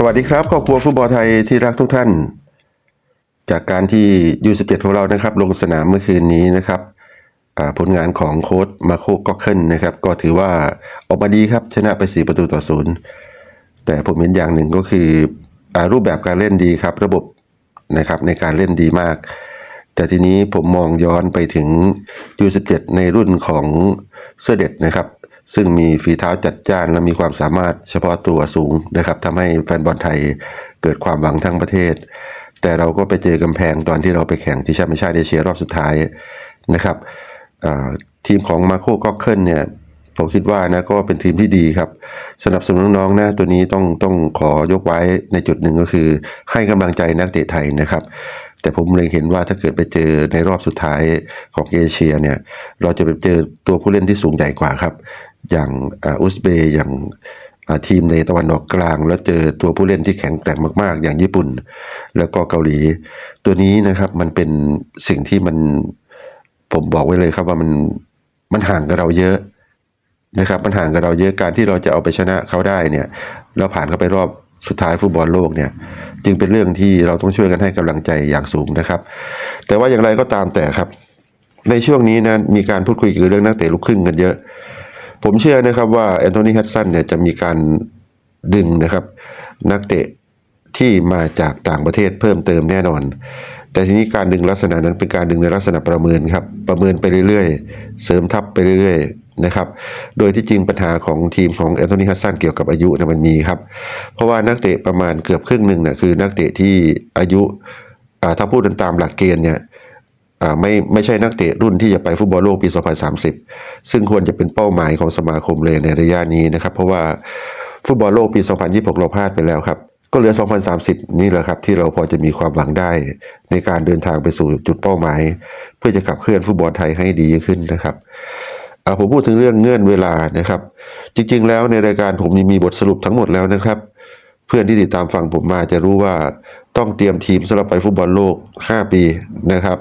สวัสดีครับครอบครัวฟุตบอลไทยที่รักทุกท่าน จากการที่ยูสิบเจ็ดของเรานะครับ ลงสนามเมื่อคืนนี้นะครับผลงานของโค้ชมาโคก็เคิลนะครับ ก็ถือว่าออกมาดีครับ ชนะไป 4 ประตูต่อศูนย์แต่ผมเห็นอย่างหนึ่งก็คืออรูปแบบการเล่นดีครับ ระบบนะครับในการเล่นดีมาก แต่ทีนี้ผมมองย้อนไปถึง U17 ในรุ่นของเสื้อเด็ดนะครับ ซึ่งมีฝีเท้าจัดจ้านและมีความสามารถเฉพาะตัวสูงนะครับทำให้แฟนบอลไทยเกิดความหวังทั้งประเทศ แต่เราก็ไปเจอกำแพงตอนที่เราไปแข่งที่แชมเปี้ยนชิเอเชียรอบสุดท้ายนะครับทีมของมาโคก็เคิลเนี่ยผมคิดว่านะก็เป็นทีมที่ดีครับ สนับสนุนน้องๆนะตัวนี้ต้องต้องขอยกไว้ในจุดหนึ่งก็คือ ให้กำลังใจนักเตะไทยนะครับ แต่ผมเลยเห็นว่าถ้าเกิดไปเจอในรอบสุดท้ายของเอเชียเนี่ยเราจะไปเจอตัวผู้เล่นที่สูงใหญ่กว่าครับ อย่างอุซเบย์อย่างทีมในตะวันออกกลาง แล้วเจอตัวผู้เล่นที่แข็งแกร่งมาก ๆ อย่างญี่ปุ่น แล้วก็เกาหลี ตัวนี้นะครับมันเป็นสิ่งที่มันผมบอกไว้เลยครับว่ามันมันห่างกับเราเยอะนะครับมันห่างกับเราเยอะการที่เราจะเอาไปชนะเขาได้เนี่ยแล้วผ่านเข้าไปรอบสุดท้ายฟุตบอลโลกเนี่ยจึงเป็นเรื่องที่เราต้องช่วยกันให้กำลังใจอย่างสูงนะครับ แต่ว่าอย่างไรก็ตามแต่ครับ ในช่วงนี้นะมีการพูดคุยเกี่ยวกับเรื่องนักเตะลูกครึ่งกันเยอะ ผมเชื่อนะครับว่าแอนโทนีฮัตสันเนี่ยจะมีการดึงนะครับ นักเตะที่มาจากต่างประเทศเพิ่มเติมแน่นอน แต่ทีนี้การดึงลักษณะนั้นเป็นการดึงในลักษณะประเมินครับ ประเมินไปเรื่อยๆ เสริมทัพไปเรื่อยๆนะครับ โดยที่จริงปัญหาของทีมของแอนโทนีฮัตสันเกี่ยวกับอายุนี่ยมันมีครับ เพราะว่านักเตะประมาณเกือบครึ่งหนึ่งเนี่ยคือนักเตะที่อายุถ้าพูดตามหลักเกณฑ์เนี่ย ไม่ไม่ใช่นักเตะรุ่นที่จะไปฟุตบอลโลกปี 2030 ซึ่งควรจะเป็นเป้าหมายของสมาคมเลยในระยะนี้นะครับ เพราะว่าฟุตบอลโลกปี 2026 เราพลาดไปแล้วครับ ก็เหลือ 2030 นี่แหละครับ ที่เราพอจะมีความหวังได้ ในการเดินทางไปสู่จุดเป้าหมาย เพื่อจะขับเคลื่อนฟุตบอลไทยให้ดียิ่งขึ้นนะครับอ่าผมพูดถึงเรื่องเงื่อนเวลานะครับ จริง ๆ แล้วในรายการผมมีมีบทสรุปทั้งหมดแล้วนะครับ เพื่อนที่ติดตามฟังผมมาจะรู้ว่าต้องเตรียมทีมสำหรับไปฟุตบอลโลก 5 ปีนะครับ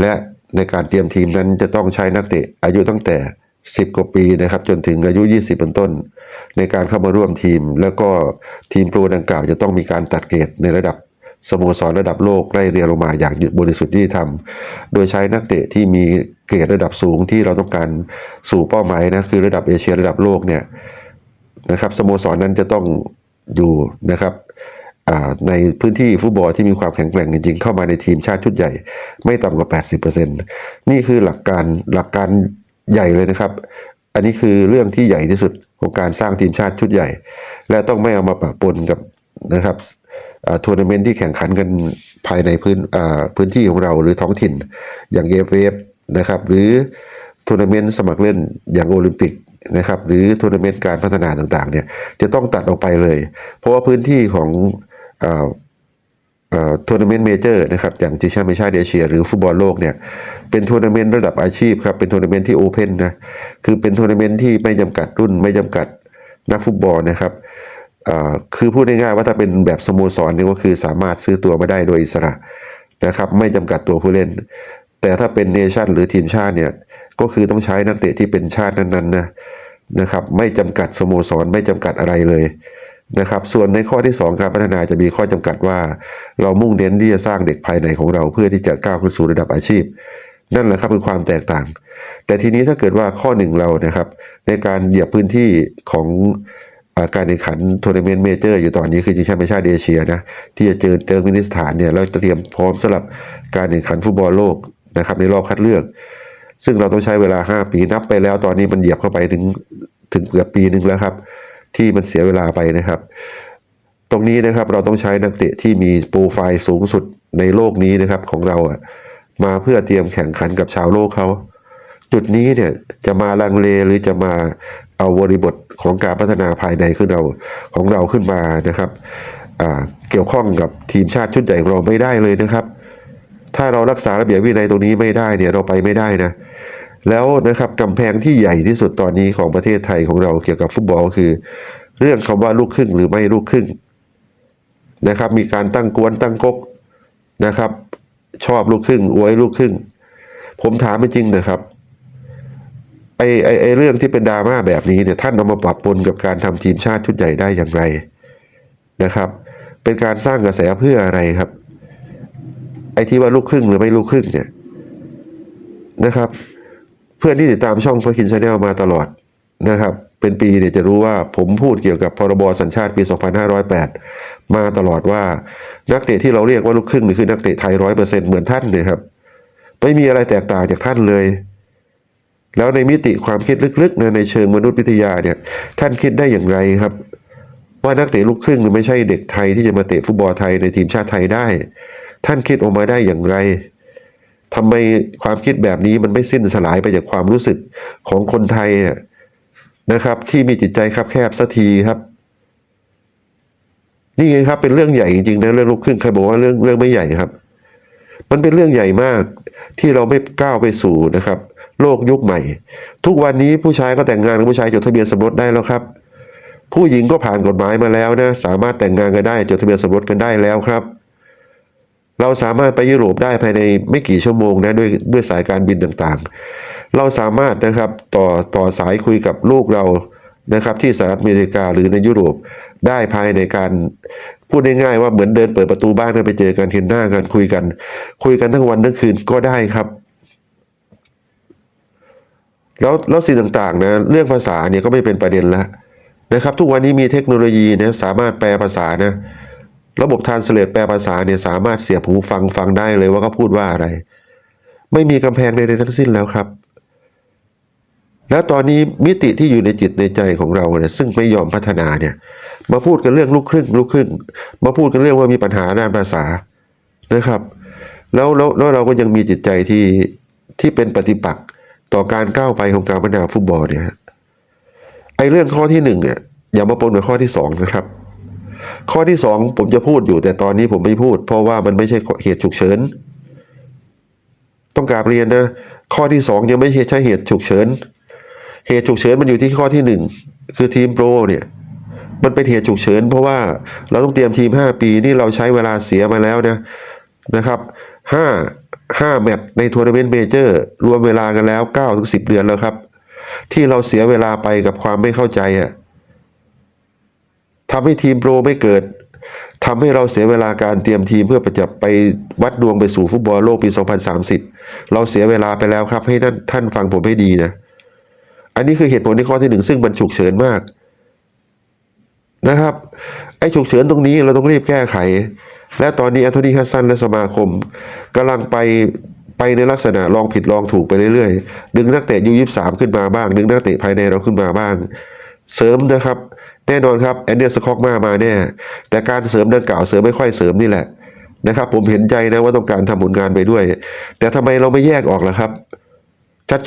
และในการเตรียมทีมนั้นจะต้องใช้นักเตะอายุตั้งแต่ 10 กว่าปีนะครับ จนถึงอายุ 20 เป็นต้น ในการเข้ามาร่วมทีม แล้วก็ทีมโปรดังกล่าวจะต้องมีการตัดเกรดในระดับสโมสรระดับโลกไล่เรียงลงมาอย่างบริสุทธิ์ยุติธรรม โดยใช้นักเตะที่มีเกรดระดับสูงที่เราต้องการสู่เป้าหมายนะคือระดับเอเชียระดับโลกเนี่ยนะครับสโมสรนั้นจะต้องอยู่นะครับ ในพื้นที่ฟุตบอลที่มีความแข็งแกร่งจริงๆ เข้ามาในทีมชาติชุดใหญ่ ไม่ต่ำกว่า 80%นี่คือหลักการหลักการใหญ่เลยนะครับ อันนี้คือเรื่องที่ใหญ่ที่สุดของการสร้างทีมชาติชุดใหญ่ และต้องไม่เอามาปะปนกับนะครับทัวร์นาเมนต์ที่แข่งขันกันภายในพื้นพื้นที่ของเราหรือท้องถิ่นอย่างเอฟเอฟนะครับ หรือทัวร์นาเมนต์สมัครเล่นอย่างโอลิมปิกนะครับ หรือทัวร์นาเมนต์การพัฒนาต่างๆเนี่ยจะต้องตัดออกไปเลย เพราะว่าพื้นที่ของ ทัวร์นาเมนต์เมเจอร์นะครับอย่างชิงแชมป์เอเชียเอเชียหรือฟุตบอลโลกเนี่ยเป็นทัวร์นาเมนต์ระดับอาชีพครับเป็นทัวร์นาเมนต์ที่โอเพนนะคือเป็นทัวร์นาเมนต์ที่ไม่จำกัดรุ่นไม่จำกัดนักฟุตบอลนะครับคือพูดง่ายๆว่าถ้าเป็นแบบสโมสรนี่ก็คือสามารถซื้อตัวมาได้โดยอิสระนะครับไม่จำกัดตัวผู้เล่น แต่ถ้าเป็นเนชั่นหรือทีมชาติเนี่ยก็คือต้องใช้นักเตะที่เป็นชาตินั้นๆนะนะครับไม่จำกัดสโมสรไม่จำกัดอะไรเลย นะครับ ส่วนในข้อที่ 2 การพัฒนาจะมีข้อจำกัดว่า เรามุ่งเน้นที่จะสร้างเด็กภายในของเราเพื่อที่จะก้าวขึ้นสู่ระดับอาชีพ นั่นแหละครับคือความแตกต่าง แต่ทีนี้ถ้าเกิดว่าข้อหนึ่งเรานะครับ ในการเหยียบพื้นที่ของอาการแข่งขันทัวร์นาเมนต์เมเจอร์อยู่ตอนนี้คือชิงแชมป์เอเชียเอเชียนะที่จะเจอเจอมินิสถานเนี่ยเราเตรียมพร้อมสำหรับการแข่งขันฟุตบอลโลกนะครับในรอบคัดเลือก ซึ่งเราต้องใช้เวลา 5 ปีนับไปแล้วตอนนี้มันเหยียบเข้าไปถึงถึงเกือบปีหนึ่งแล้วครับ ที่มันเสียเวลาไปนะครับ ตรงนี้นะครับเราต้องใช้นักเตะที่มีโปรไฟล์สูงสุดในโลกนี้นะครับของเราอะมาเพื่อเตรียมแข่งขันกับชาวโลกเขา จุดนี้เนี่ยจะมาลังเลหรือจะมาเอาบริบทของการพัฒนาภายในขึ้นเราของเราขึ้นมานะครับเกี่ยวข้องกับทีมชาติชุดใหญ่ของเราไม่ได้เลยนะครับ ถ้าเรารักษาระเบียบวินัยตรงนี้ไม่ได้เนี่ยเราไปไม่ได้นะ แล้วนะครับกำแพงที่ใหญ่ที่สุดตอนนี้ของประเทศไทยของเราเกี่ยวกับฟุตบอลก็คือ เรื่องคำว่าลูกครึ่งหรือไม่ลูกครึ่งนะครับ มีการตั้งกวนตั้งก๊กนะครับ ชอบลูกครึ่งอวยลูกครึ่ง ผมถามไม่จริงนะครับไอไอไอเรื่องที่เป็นดราม่าแบบนี้เนี่ยท่านเอามาปรับปนกับการทำทีมชาติชุดใหญ่ได้อย่างไรนะครับ เป็นการสร้างกระแสเพื่ออะไรครับ ไอ้ที่ว่าลูกครึ่งหรือไม่ลูกครึ่งเนี่ยนะครับ พื่อนที่ติดตามช่องพ r คินชาแนลมาตลอดนะครับ เป็นปีเนี่ยจะรู้ว่าผมพูดเกี่ยวกับพรบสัญชาติปี 2508 มาตลอดว่านักเตะที่เราเรียกว่าลูกครึ่งนี่คือนักเตะไทยร้อยเปอร์เซ็นเหมือนท่านเลยครับ ไม่มีอะไรแตกต่างจากท่านเลย แล้วในมิติความคิดลึกๆนะในเชิงมนุษยวิทยาเนี่ย ท่านคิดได้อย่างไรครับ ว่านักเตะลูกครึ่งไม่ใช่เด็กไทยที่จะมาเตะฟุตบอลไทยในทีมชาติไทยได้ ท่านคิดออกมาได้อย่างไร ทำไมความคิดแบบนี้มันไม่สิ้นสลายไปจากความรู้สึกของคนไทยเนี่ยนะครับ ที่มีจิตใจคับแคบสักทีครับ นี่ไงครับ เป็นเรื่องใหญ่จริงๆนะเรื่องลูกครึ่งใครบอกว่าเรื่องเรื่องไม่ใหญ่ครับ มันเป็นเรื่องใหญ่มากที่เราไม่ก้าวไปสู่นะครับ โลกยุคใหม่ ทุกวันนี้ผู้ชายก็แต่งงานกับผู้ชายจดทะเบียนสมรสได้แล้วครับ ผู้หญิงก็ผ่านกฎหมายมาแล้วนะ สามารถแต่งงานกันได้จดทะเบียนสมรสกันได้แล้วครับ เราสามารถไปยุโรปได้ภายในไม่กี่ชั่วโมงนะด้วยด้วยสายการบินต่างๆ เราสามารถนะครับต่อต่อสายคุยกับลูกเรานะครับที่สหรัฐอเมริกาหรือในยุโรปได้ภายในการพูดง่ายๆว่าเหมือนเดินเปิดประตูบ้านไปเจอกันเห็นหน้ากันคุยกัน คุยกันทั้งวันทั้งคืนก็ได้ครับ แล้วแล้วสิ่งต่างๆนะเรื่องภาษาเนี่ยก็ไม่เป็นประเด็นแล้วนะครับ ทุกวันนี้มีเทคโนโลยีนะสามารถแปลภาษานะ ระบบทานสเลตแปลภาษาเนี่ยสามารถเสียบหูฟังฟังได้เลยว่าเขาพูดว่าอะไร ไม่มีกำแพงใดๆทั้งสิ้นแล้วครับ แล้วตอนนี้มิติที่อยู่ในจิตในใจของเราเนี่ยซึ่งไม่ยอมพัฒนาเนี่ยมาพูดกันเรื่องลูกครึ่งลูกครึ่ง มาพูดกันเรื่องว่ามีปัญหาด้านภาษานะครับ แล้วแล้วแล้วเราก็ยังมีจิตใจที่ที่เป็นปฏิปักษ์ต่อการก้าวไปของการพัฒนาฟุตบอลเนี่ยไอ้เรื่องข้อที่หนึ่งเนี่ยอย่ามาปนกับข้อที่สองนะครับ ข้อที่สองผมจะพูดอยู่แต่ตอนนี้ผมไม่พูด เพราะว่ามันไม่ใช่เหตุฉุกเฉิน ต้องกราบเรียนนะ ข้อที่สองยังไม่ใช่เหตุฉุกเฉิน เหตุฉุกเฉินมันอยู่ที่ข้อที่หนึ่งคือทีมโปรเนี่ยมันเป็นเหตุฉุกเฉินเพราะว่าเราต้องเตรียมทีม 5 ปีนี่เราใช้เวลาเสียมาแล้วนะนะครับ5 5แมตช์ในทัวร์นาเมนต์เมเจอร์รวมเวลากันแล้ว9ถึง10 เดือนแล้วครับ ที่เราเสียเวลาไปกับความไม่เข้าใจอะ ทำให้ทีมโปรไม่เกิดทำให้เราเสียเวลาการเตรียมทีมเพื่อจะไปวัดดวงไปสู่ฟุตบอลโลกปี 2030 เราเสียเวลาไปแล้วครับ ให้ท่านท่านฟังผมให้ดีนะ อันนี้คือเหตุผลในข้อที่หนึ่งซึ่งมันฉุกเฉินมากนะครับ ไอ้ฉุกเฉินตรงนี้เราต้องรีบแก้ไข และตอนนี้แอนโทนีฮัสซันและสมาคมกำลังไปไปในลักษณะลองผิดลองถูกไปเรื่อยๆ ดึงนักเตะยูยี่สามขึ้นมาบ้าง ดึงนักเตะภายในเราขึ้นมาบ้าง เสริมนะครับ แน่นอนครับแอนเดอร์สคอกมามาแน่ แต่การเสริมดังกล่าวเสริมไม่ค่อยเสริมนี่แหละนะครับ ผมเห็นใจนะว่าต้องการทำผลงานไปด้วย แต่ทำไมเราไม่แยกออกล่ะครับ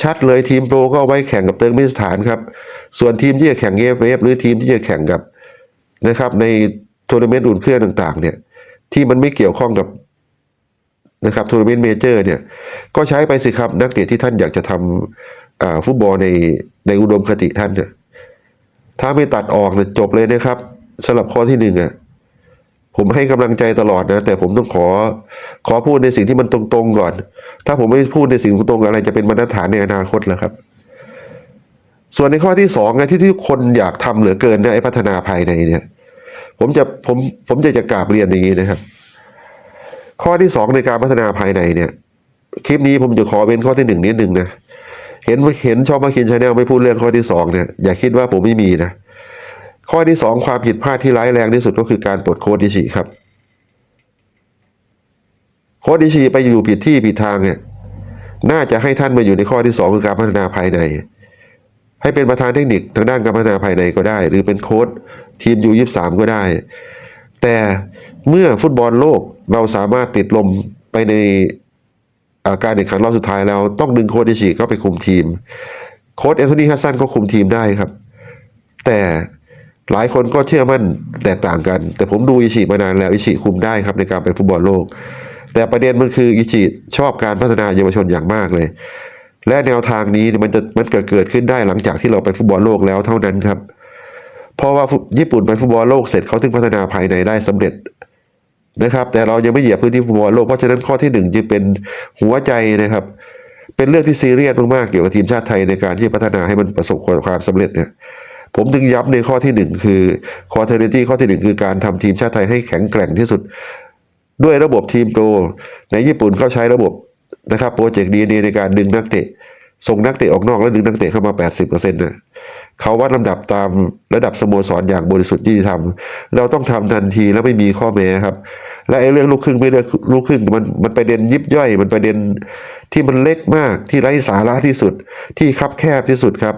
ชัดๆเลยทีมโปรก็เอาไว้แข่งกับเติร์กมินิสถานครับ ส่วนทีมที่จะแข่งเอฟเอฟหรือทีมที่จะแข่งกับนะครับ ในทัวร์นาเมนต์อุ่นเครื่องต่าง ๆ เนี่ย ที่มันไม่เกี่ยวข้องกับนะครับทัวร์นาเมนต์เมเจอร์เนี่ย ก็ใช้ไปสิครับนักเตะที่ท่านอยากจะทำฟุตบอลในในอุดมคติท่านเนี่ย ถ้าไม่ตัดออกเนี่ยจบเลยนะครับสำหรับข้อที่หนึ่งอะผมให้กำลังใจตลอดนะ แต่ผมต้องขอขอพูดในสิ่งที่มันตรงๆก่อน ถ้าผมไม่พูดในสิ่งตรงๆอะไรจะเป็นมาตรฐานในอนาคตแล้วครับ ส่วนในข้อที่สองไงที่ที่คนอยากทำเหลือเกินนะไอ้พัฒนาภายในเนี่ย ผมจะผมผมจะจะกราบเรียนอย่างนี้นะครับ ข้อที่สองในการพัฒนาภายในเนี่ย คลิปนี้ผมจะขอเป็นข้อที่หนึ่งนิดหนึ่งนะ เห็นเห็นชอบมาคินชาแนลไม่พูดเรื่องข้อที่สองเนี่ยอย่าคิดว่าผมไม่มีนะ ข้อที่สองความผิดพลาดที่ร้ายแรงที่สุดก็คือการปลดโค้ดดิชิครับ โค้ดดิชิไปอยู่ผิดที่ผิดทางเนี่ยน่าจะให้ท่านมาอยู่ในข้อที่สองคือการพัฒนาภายใน ให้เป็นประธานเทคนิคทางด้านการพัฒนาภายในก็ได้ หรือเป็นโค้ดทีมยูยี่สามก็ได้ แต่เมื่อฟุตบอลโลกเราสามารถติดลมไปใน การแข่งขันรอบสุดท้ายแล้วต้องดึงโค้ดดิชิเข้าไปคุมทีม โค้ดแอนโทนีฮัสซันก็คุมทีมได้ครับ แต่หลายคนก็เชื่อมั่นแตกต่างกัน แต่ผมดูอิชิมานานแล้วอิชิคุมได้ครับในการไปฟุตบอลโลก แต่ประเด็นมันคืออิชิชอบการพัฒนาเยาวชนอย่างมากเลย และแนวทางนี้มันจะมันเกิดเกิดขึ้นได้หลังจากที่เราไปฟุตบอลโลกแล้วเท่านั้นครับ เพราะว่าญี่ปุ่นไปฟุตบอลโลกเสร็จเขาถึงพัฒนาภายในได้สำเร็จ นะครับ แต่เรายังไม่เหยียบพื้นที่ฟุตบอลโลกเพราะฉะนั้นข้อที่หนึ่งจึงเป็นหัวใจนะครับ เป็นเรื่องที่ซีเรียสมากๆเกี่ยวกับทีมชาติไทยในการที่พัฒนาให้มันประสบความสำเร็จเนี่ยผมถึงย้ำในข้อที่หนึ่งคือ quality ข้อที่หนึ่งคือการทำทีมชาติไทยให้แข็งแกร่งที่สุด ด้วยระบบทีมโปร ในญี่ปุ่นเขาใช้ระบบนะครับโปรเจกต์ดีในการดึงนักเตะ ส่งนักเตะออกนอกแล้วดึงนักเตะเข้ามา 80%นะเขาวัดลำดับตามระดับสโมสรอย่างบริสุทธิ์ยุติธรรม เราต้องทำทันทีแล้วไม่มีข้อแม้ครับ และไอ้เรื่องลูกครึ่งไม่เลือกลูกครึ่งมันมันประเด็นยิบย่อย มันประเด็นที่มันเล็กมากที่ไร้สาระที่สุด ที่คับแคบที่สุดครับ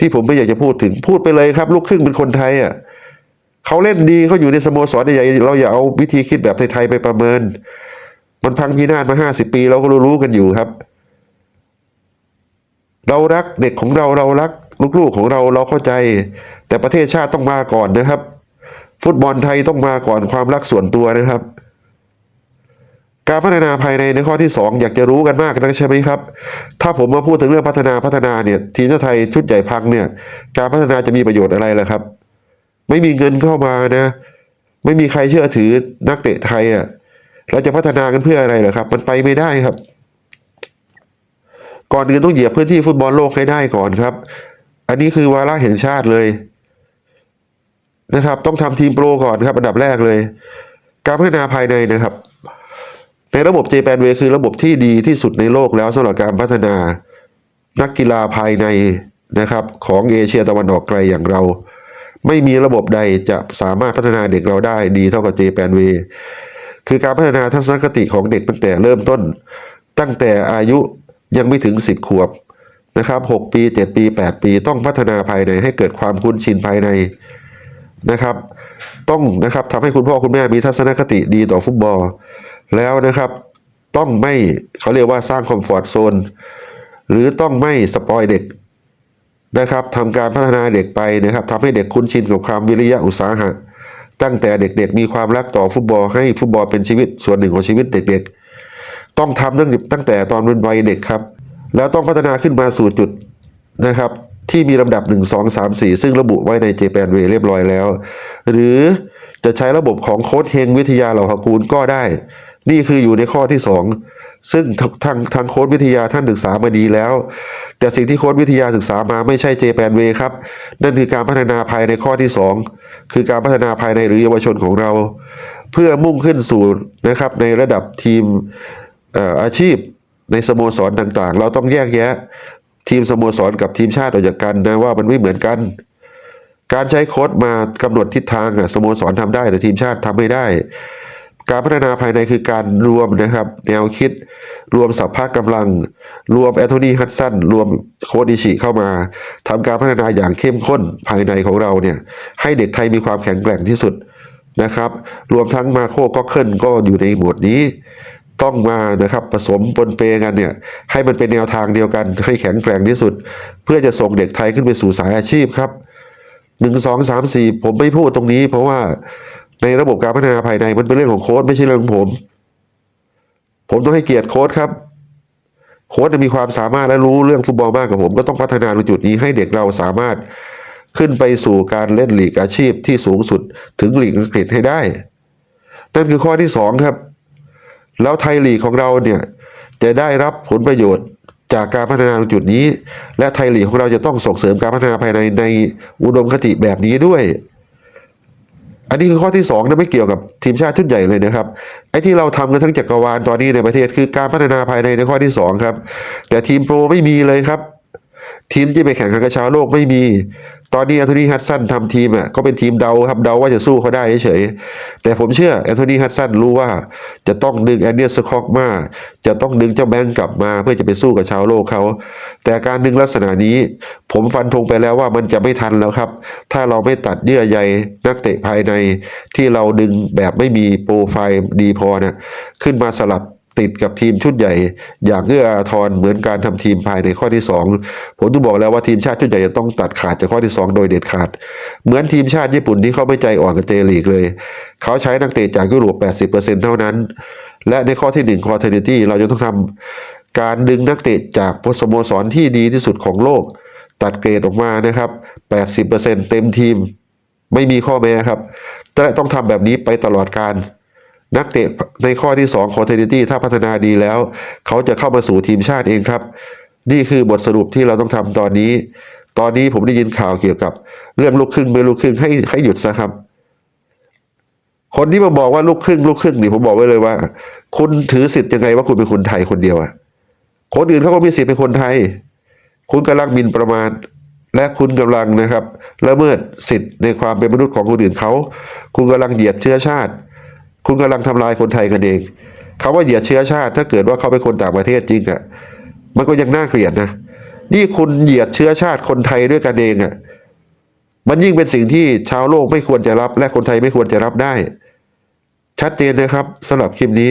ที่ผมไม่อยากจะพูดถึงพูดไปเลยครับ ลูกครึ่งเป็นคนไทยอะเขาเล่นดีเขาอยู่ในสโมสรใหญ่ๆเราอย่าเอาวิธีคิดแบบไทยๆไปประเมิน มันพังพินาศมาห้าสิบปีเราก็รู้ๆกันอยู่ครับ เรารักเด็กของเราเรารักลูกๆของเราเราเข้าใจ แต่ประเทศชาติต้องมาก่อนนะครับ ฟุตบอลไทยต้องมาก่อนความรักส่วนตัวนะครับ การพัฒนาภายในในข้อที่สองอยากจะรู้กันมากนะใช่ไหมครับ ถ้าผมมาพูดถึงเรื่องพัฒนาพัฒนาเนี่ยทีมชาติไทยชุดใหญ่พังเนี่ย การพัฒนาจะมีประโยชน์อะไรล่ะครับ ไม่มีเงินเข้ามานะ ไม่มีใครเชื่อถือนักเตะไทยอะเราจะพัฒนากันเพื่ออะไรเหรอครับ มันไปไม่ได้ครับ ก่อนอื่นต้องเหยียบพื้นที่ฟุตบอลโลกให้ได้ก่อนครับ อันนี้คือวาระแห่งชาติเลยนะครับ ต้องทำทีมโปรก่อนครับ อันดับแรกเลย การพัฒนาภายในนะครับ ในระบบ JPAN Way คือระบบที่ดีที่สุดในโลกแล้วสำหรับการพัฒนานักกีฬาภายในนะครับ ของเอเชียตะวันออกไกลอย่างเรา ไม่มีระบบใดจะสามารถพัฒนาเด็กเราได้ดีเท่ากับ JPAN Way คือการพัฒนาทัศนคติของเด็กตั้งแต่เริ่มต้น ตั้งแต่อายุ ยังไม่ถึง 10 ขวบนะครับ 6 ปี 7 ปี 8 ปี ต้องพัฒนาภายในให้เกิดความคุ้นชินภายในนะครับ ต้องนะครับทำให้คุณพ่อคุณแม่มีทัศนคติดีต่อฟุตบอล แล้วนะครับ ต้องไม่เขาเรียกว่าสร้างคอมฟอร์ทโซนหรือต้องไม่สปอยเด็กนะครับทำการพัฒนาเด็กไปนะครับทำให้เด็กคุ้นชินกับความวิริยะอุตสาหะ ตั้งแต่เด็กๆ มีความรักต่อฟุตบอลให้ฟุตบอลเป็นชีวิตส่วนหนึ่งของชีวิตเด็กๆ ต้องทำตั้งตั้งแต่ตอนเป็นวัยเด็กครับ แล้วต้องพัฒนาขึ้นมาสู่จุดนะครับ ที่มีลำดับ 1 2 3 4 ซึ่งระบุไว้ใน JPAN Way เรียบร้อยแล้ว หรือจะใช้ระบบของโค้ชเฮงวิทยาเหล่าหกูลก็ได้ นี่คืออยู่ในข้อที่ 2 ซึ่งททางทางโค้ชวิทยาท่านศึกษามาดีแล้ว แต่สิ่งที่โค้ชวิทยาศึกษามาไม่ใช่ JPAN Way ครับ นั่นคือการพัฒนาภายในข้อที่ 2 คือการพัฒนาภายในหรือเยาวชนของเรา เพื่อมุ่งขึ้นสู่นะครับในระดับทีม อาชีพในสโมสรต่างๆ เราต้องแยกแยะ ทีมสโมสรกับทีมชาติออกจากกันนะว่ามันไม่เหมือนกัน การใช้โค้ดมากำหนดทิศทางอะสโมสรทำได้ แต่ทีมชาติทำไม่ได้ การพัฒนาภายในคือการรวมนะครับ แนวคิด รวมสัพพะกำลัง รวมแอนโทนีฮัตสันรวมโคดิชิเข้ามาทำการพัฒนาอย่างเข้มข้นภายในของเราเนี่ย ให้เด็กไทยมีความแข็งแกร่งที่สุดนะครับ รวมทั้งมาโคก็เคิลก็อยู่ในหมวดนี้ ต้องมานะครับผสมปนเปกันเนี่ยให้มันเป็นแนวทางเดียวกันให้แข็งแกร่งที่สุด เพื่อจะส่งเด็กไทยขึ้นไปสู่สายอาชีพครับหนึ่งสองสามสี่ผมไม่พูดตรงนี้ เพราะว่าในระบบการพัฒนาภายในมันเป็นเรื่องของโค้ดไม่ใช่เรื่องของผม ผมต้องให้เกียรติโค้ดครับ โค้ดมีความสามารถและรู้เรื่องฟุตบอลมากกว่าผม ก็ต้องพัฒนาในจุดนี้ให้เด็กเราสามารถขึ้นไปสู่การเล่นลีกอาชีพที่สูงสุดถึงลีกอังกฤษให้ได้ นั่นคือข้อที่สองครับ แล้วไทยลีกของเราเนี่ยจะได้รับผลประโยชน์จากการพัฒนาจุดนี้ และไทยลีกของเราจะต้องส่งเสริมการพัฒนาภายในในอุดมคติแบบนี้ด้วย อันนี้คือข้อที่สองนะไม่เกี่ยวกับทีมชาติชุดใหญ่เลยนะครับไอ้ที่เราทำกันทั้งจักรวาลตอนนี้ในประเทศคือการพัฒนาภายในในข้อที่สองครับ แต่ทีมโปรไม่มีเลยครับ ทีมที่ไปแข่งขันกระชาโลกไม่มี ตอนนี้แอนโทนีฮัตสันทำทีมอะก็เป็นทีมเดาครับเดาว่าจะสู้เขาได้เฉยแต่ผมเชื่อแอนโทนีฮัตสันรู้ว่าจะต้องดึงแอนเดียสคอกมาจะต้องดึงเจ้าแบงก์กลับมาเพื่อจะไปสู้กับชาวโลกเขาแต่การดึงลักษณะนี้ ผมฟันธงไปแล้วว่ามันจะไม่ทันแล้วครับ ถ้าเราไม่ตัดเยื่อใยนักเตะภายในที่เราดึงแบบไม่มีโปรไฟล์ดีพอนะขึ้นมาสลับ ติดกับทีมชุดใหญ่ อย่างเอื้ออาทรเหมือนการทำทีมภายในข้อที่ 2 ผมต้องบอกแล้วว่าทีมชาติชุดใหญ่จะต้องตัดขาดจากข้อที่ 2 โดยเด็ดขาด เหมือนทีมชาติญี่ปุ่นที่เขาไม่ใจอ่อนกับเจลีกเลย เขาใช้นักเตะจากยุโรป 80%เท่านั้น และในข้อที่1 quality เราจะต้องทำการดึงนักเตะจากสโมสรที่ดีที่สุดของโลก ตัดเกรดออกมานะครับ 80%เต็มทีม ไม่มีข้อแม้ครับแต่ต้องทำแบบนี้ไปตลอดการ นักเตะในข้อที่2 continuity ถ้าพัฒนาดีแล้ว เขาจะเข้ามาสู่ทีมชาติเองครับ นี่คือบทสรุปที่เราต้องทำตอนนี้ ตอนนี้ผมได้ยินข่าวเกี่ยวกับ เรื่องลูกครึ่งไม่ลูกครึ่งให้ให้หยุดซะครับ คนที่มาบอกว่าลูกครึ่งลูกครึ่งนี่ผมบอกไว้เลยว่า คุณถือสิทธิ์ยังไงว่าคุณเป็นคนไทยคนเดียวอะคนอื่นเขาก็มีสิทธิ์เป็นคนไทย คุณกำลังมินประมาทและคุณกำลังนะครับละเมิดสิทธิ์ในความเป็นมนุษย์ของคนอื่นเขา คุณกำลังเหยียดเชื้อชาติ คุณกำลังทำลายคนไทยกันเองคาว่าเหยียดเชื้อชาติ ถ้าเกิดว่าเขาเป็นคนต่างประเทศจริงอะมันก็ยังน่าเกลียดนะนี่คุณเหยียดเชื้อชาติคนไทยด้วยกันเองอะมันยิ่งเป็นสิ่งที่ชาวโลกไม่ควรจะรับ และคนไทยไม่ควรจะรับได้ ชัดเจนนะครับสำหรับคลิปนี้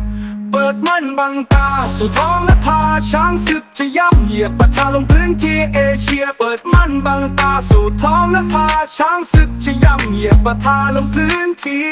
เปิดมันบังตา สู่ท้องและพาช้างศึกจะย่ำเหยียบปะทาลงพื้นที่เอเชีย เปิดมันบังตา สู่ท้องและพาช้างศึกจะย่ำเหยียบปะทาลงพื้นที่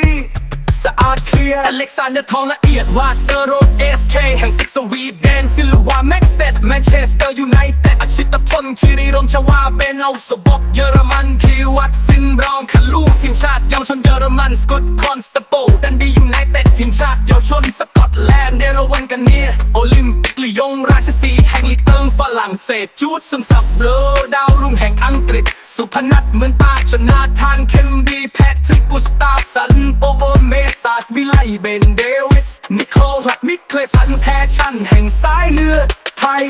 สะอาดเคลียร์อเล็กซานเดอร์ทองละเอียดวาดเตอร์โรดเอสเคแห่งซิกสวีเดนซิลวาแม็กเซตแมนเชสเตอร์ยูไนเต็ดอาชิตพลคิริรมชวาเป็นเอาสบกเยอรมันคีวัดซินบรองคาลูทีมชาติเยาวชนเยอรมันสกอตคอนสเตโปดันดียูไนเต็ดทีมชาติเยาวชนสกอตแลนด์เดรวันกันเนียโอลิมปิกลียงร ชสีแห่งลีเติงฝรั่งเศสจูดซึมซับเบลอดาวรุ่งแห่งอังกฤษ สุพนัทเหมือนตาชนาทานเคมดีแพทริกกุสตาฟสันโปโบเมสาดวิไลเบนเดวิส นิโคลัดมิกเคลสันแพชชั่นแห่งสายเลือดไทย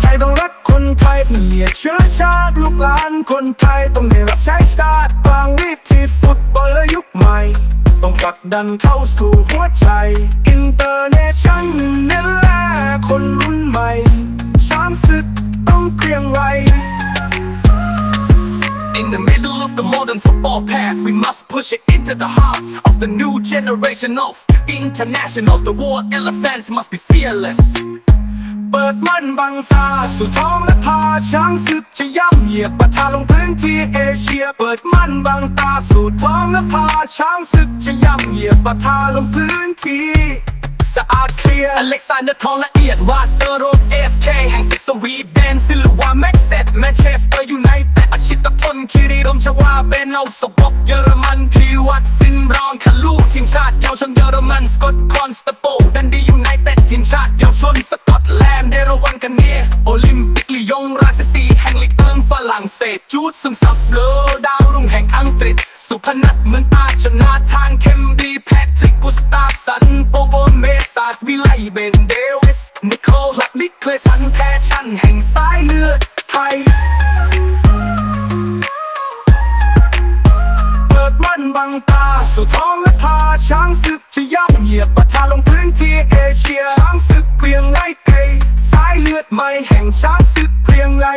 ไทยต้องรักคนไทยเปลี่ยเชื้อชาติลูกหลานคนไทยต้องได้รับใช้ชาติบางวิธีฟุตบอลและยุคใหม่ ต้องผลักดันเข้าสู่หัวใจ อินเตอร์เนชั่นนี่แหละคนรุ่นใหม่ ช้างศึกต้องเกรียงไว In the middle of the modern football past, we must push it into the hearts of the new generation of internationals. The war elephants must be fearless. เปิดมันบังตา สู่ท้องและพาช้างศึกจะย่ำเหยียบปะทาลงพื้นที่เอเชีย เปิดมันบังตา สู่ท้องและพาช้างศึกจะย่ำเหยียบปะทาลงพื้นที่ สะอาดเคลียร์อเล็กซานเดอร์ทองละเอียดวาเตอร์โรดเอสเคแห่งซิสวีเดนซิลวาแม็กเซตแมนเชสเตอร์ยูไนเต็ดอาชิตพลคิริรมชวาเป็นเอาสบกเยอรมันพีวัดซินรองคาลูทีมชาติเยาวชนเยอรมันสกอตคอนสเตโปดันดียูไนเต็ดทีมชาติเยาวชนสกอตแลนด์เดรวันกันเนียโอลิมปิกลียงราชสีห์แห่งลีกเอิงฝรั่งเศสจูดซึมซับเลอดาวรุ่งแห่งอังกฤษ สุพนัทเหมือนตาชนาทานเคม ดวิไลเบนเดวิส นิโคลัดมิเคลสันแพชชั่นแห่งสายเลือดไทย เปิดมันบังตา สู่ท้องและพาช้างศึกจะย่ำเหยียบประทาลงพื้นที่เอเชีย ช้างศึกเกรียงไกสายเลือดใหม่แห่งช้างศึกเกรียงไกร